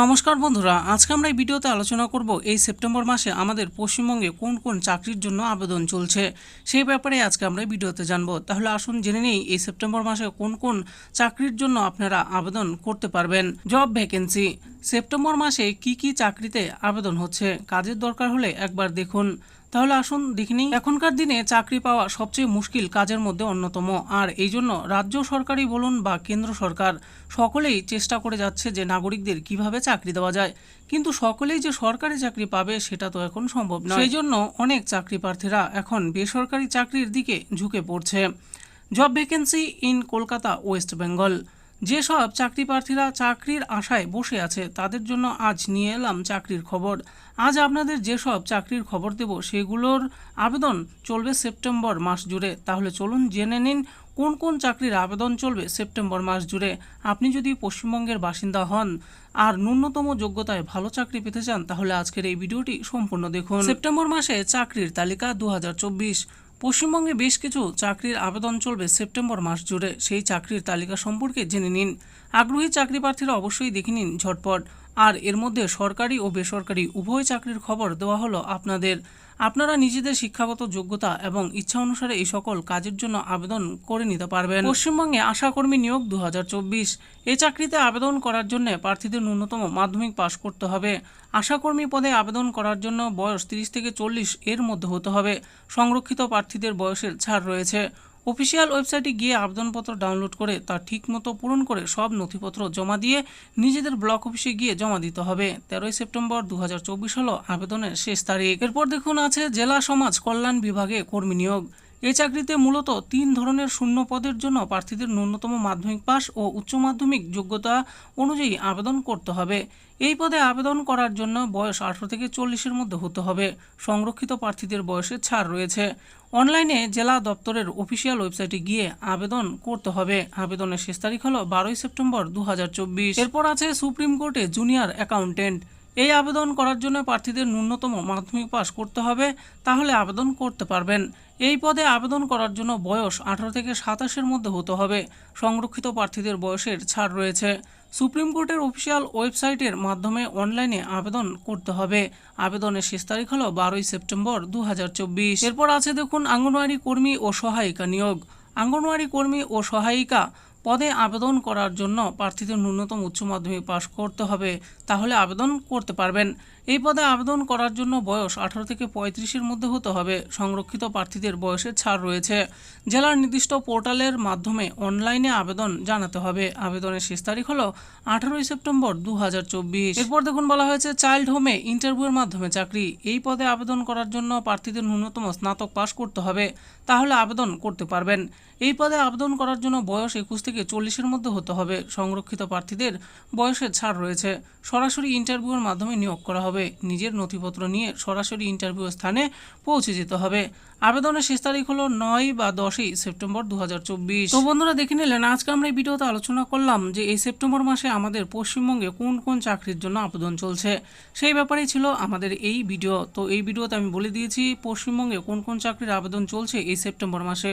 নমস্কার বন্ধুরা, আজকে আমরা এই ভিডিওতে আলোচনা করব এই সেপ্টেম্বর মাসে আমাদের পশ্চিমবঙ্গে কোন কোন চাকরির জন্য আবেদন চলছে। সেই ব্যাপারে আজকে আমরা এই ভিডিওতে জানব। তাহলে আসুন জেনে নেই এই সেপ্টেম্বর মাসে কোন কোন চাকরির জন্য আপনারা আবেদন করতে পারবেন। জব ভ্যাকেন্সি, সেপ্টেম্বর মাসে কি কি চাকরিতে আবেদন হচ্ছে? কাজের দরকার হলে একবার দেখুন। তাহলে আসুন দেখিনি এখনকার দিনে চাকরি পাওয়া সবচেয়ে মুশকিল কাজের মধ্যে অন্যতম। আর এই জন্য রাজ্য সরকারই বলুন বা কেন্দ্র সরকার, সকলেই চেষ্টা করে যাচ্ছে যে নাগরিকদের কীভাবে চাকরি দেওয়া যায়। কিন্তু সকলেই যে সরকারি চাকরি পাবে সেটা তো এখন সম্ভব নয়। সেই জন্য অনেক চাকরি প্রার্থীরা এখন বেসরকারি চাকরির দিকে ঝুঁকে পড়ছে। Job vacancy in Kolkata West Bengal যেসব চাকরি প্রার্থীরা চাকরির আশায় বসে আছে, তাদের জন্য আজ নিয়ে এলাম চাকরির খবর। আজ আপনাদের যেসব চাকরির খবর দেব, সেগুলোর আবেদন চলবে সেপ্টেম্বর মাস জুড়ে। তাহলে চলুন জেনে নিন, কোন কোন চাকরির আবেদন চলবে সেপ্টেম্বর মাস জুড়ে। আপনি যদি পশ্চিমবঙ্গের বাসিন্দা হন আর ন্যূনতম যোগ্যতায় ভালো চাকরি পেতে চান, তাহলে আজকের এই ভিডিওটি সম্পূর্ণ দেখুন। সেপ্টেম্বর মাসে চাকরির তালিকা দু হাজার চব্বিশ। পশ্চিমবঙ্গে বেশ কিছু চাকরির আবেদন চলবে সেপ্টেম্বর মাস জুড়ে। সেই চাকরির তালিকা সম্পর্কে জেনে নিন। আগ্রহী চাকরি প্রার্থীরা অবশ্যই দেখে নিন ঝটপট। আর এর মধ্যে সরকারি ও বেসরকারি উভয় চাকরির খবর দেওয়া হলো আপনাদের। আপনারা নিজেদের শিক্ষাগত যোগ্যতা এবং ইচ্ছা অনুসারে এই সকল কাজের জন্য আবেদন করে নিতে পারবেন। পশ্চিমবঙ্গে আশাকর্মী নিয়োগ দু হাজার চব্বিশ। এ চাকরিতে আবেদন করার জন্য প্রার্থীদের ন্যূনতম মাধ্যমিক পাশ করতে হবে। আশাকর্মী পদে আবেদন করার জন্য বয়স তিরিশ থেকে চল্লিশ এর মধ্যে হতে হবে। সংরক্ষিত প্রার্থীদের বয়সের ছাড় রয়েছে। অফিসিয়াল ওয়েবসাইটে গিয়ে আবেদনপত্র ডাউনলোড করে তা ঠিকমতো পূরণ করে সব নথিপত্র জমা দিয়ে নিজেদের ব্লক অফিসে গিয়ে জমা দিতে হবে। তেরোই সেপ্টেম্বর দু হাজার চব্বিশ হলো আবেদনের শেষ তারিখ। এরপর দেখুন আছে জেলা সমাজ কল্যাণ বিভাগে কর্মী নিয়োগ। এই চাকরিতে মূলত তিন ধরনের শূন্য পদের জন্য প্রার্থীদের ন্যূনতম মাধ্যমিক পাস ও উচ্চ মাধ্যমিক যোগ্যতা অনুযায়ী আবেদন করতে হবে। এই পদে আবেদন করার জন্য বয়স আঠারো থেকে চল্লিশের মধ্যে হতে হবে। সংরক্ষিত প্রার্থীদের বয়সে ছাড় রয়েছে। অনলাইনে জেলা দপ্তরের অফিসিয়াল ওয়েবসাইটে গিয়ে আবেদন করতে হবে। আবেদনের শেষ তারিখ হলো বারোই সেপ্টেম্বর দু হাজার চব্বিশ। এরপর আছে সুপ্রিম কোর্টে জুনিয়র অ্যাকাউন্টেন্ট। এই আবেদন করার জন্য প্রার্থীদের ন্যূনতম মাধ্যমিক পাস করতে হবে। তাহলে আবেদন করতে পারবেন। এই পদে আবেদন করার জন্য বয়স আঠারো থেকে সাতাশের মধ্যে হতে হবে। সংরক্ষিত প্রার্থীদের বয়সের ছাড় রয়েছে। সুপ্রিম কোর্টের অফিসিয়াল ওয়েবসাইটের মাধ্যমে অনলাইনে আবেদন করতে হবে। আবেদনের শেষ তারিখ হলো বারোই সেপ্টেম্বর দু হাজার চব্বিশ। এরপর আছে দেখুন, আঙ্গনওয়াড়ি কর্মী ও সহায়িকা নিয়োগ। আঙ্গনওয়াড়ি কর্মী ও সহায়িকা পদে আবেদন করার জন্য প্রার্থীদের ন্যূনতম উচ্চ মাধ্যমিক পাশ করতে হবে। তাহলে আবেদন করতে পারবেন। এই পদে আবেদন করার জন্য বয়স আঠারো থেকে পঁয়ত্রিশের মধ্যে হতে হবে। সংরক্ষিত প্রার্থীদের বয়সের ছাড় রয়েছে। জেলার নির্দিষ্ট পোর্টালের মাধ্যমে অনলাইনে আবেদন জানাতে হবে। আবেদনের শেষ তারিখ হলো আঠারোই সেপ্টেম্বর দু হাজার চব্বিশ। এরপর দেখুন, বলা হয়েছে, চাইল্ড হোমে ইন্টারভিউর মাধ্যমে চাকরি। এই পদে আবেদন করার জন্য প্রার্থীদের ন্যূনতম স্নাতক পাশ করতে হবে। তাহলে আবেদন করতে পারবেন। এই পদে আবেদন করার জন্য বয়স একুশ থেকে চল্লিশের মধ্যে হতে হবে। সংরক্ষিত প্রার্থীদের বয়সের ছাড় রয়েছে। সরাসরি ইন্টারভিউর মাধ্যমে নিয়োগ করা হবে। নিজের নথিপত্র নিয়ে সরাসরি ইন্টারভিউ স্থানে পৌঁছে যেতে হবে। আবেদনের শেষ তারিখ হলো নয় বা দশই সেপ্টেম্বর দু তো বন্ধুরা, দেখে নিলেন, আজকে আমরা এই ভিডিওতে আলোচনা করলাম যে এই সেপ্টেম্বর মাসে আমাদের পশ্চিমবঙ্গে কোন কোন চাকরির জন্য আবেদন চলছে। সেই ব্যাপারেই ছিল আমাদের এই ভিডিও। তো এই ভিডিওতে আমি বলে দিয়েছি, পশ্চিমবঙ্গে কোন কোন চাকরির আবেদন চলছে এই সেপ্টেম্বর মাসে।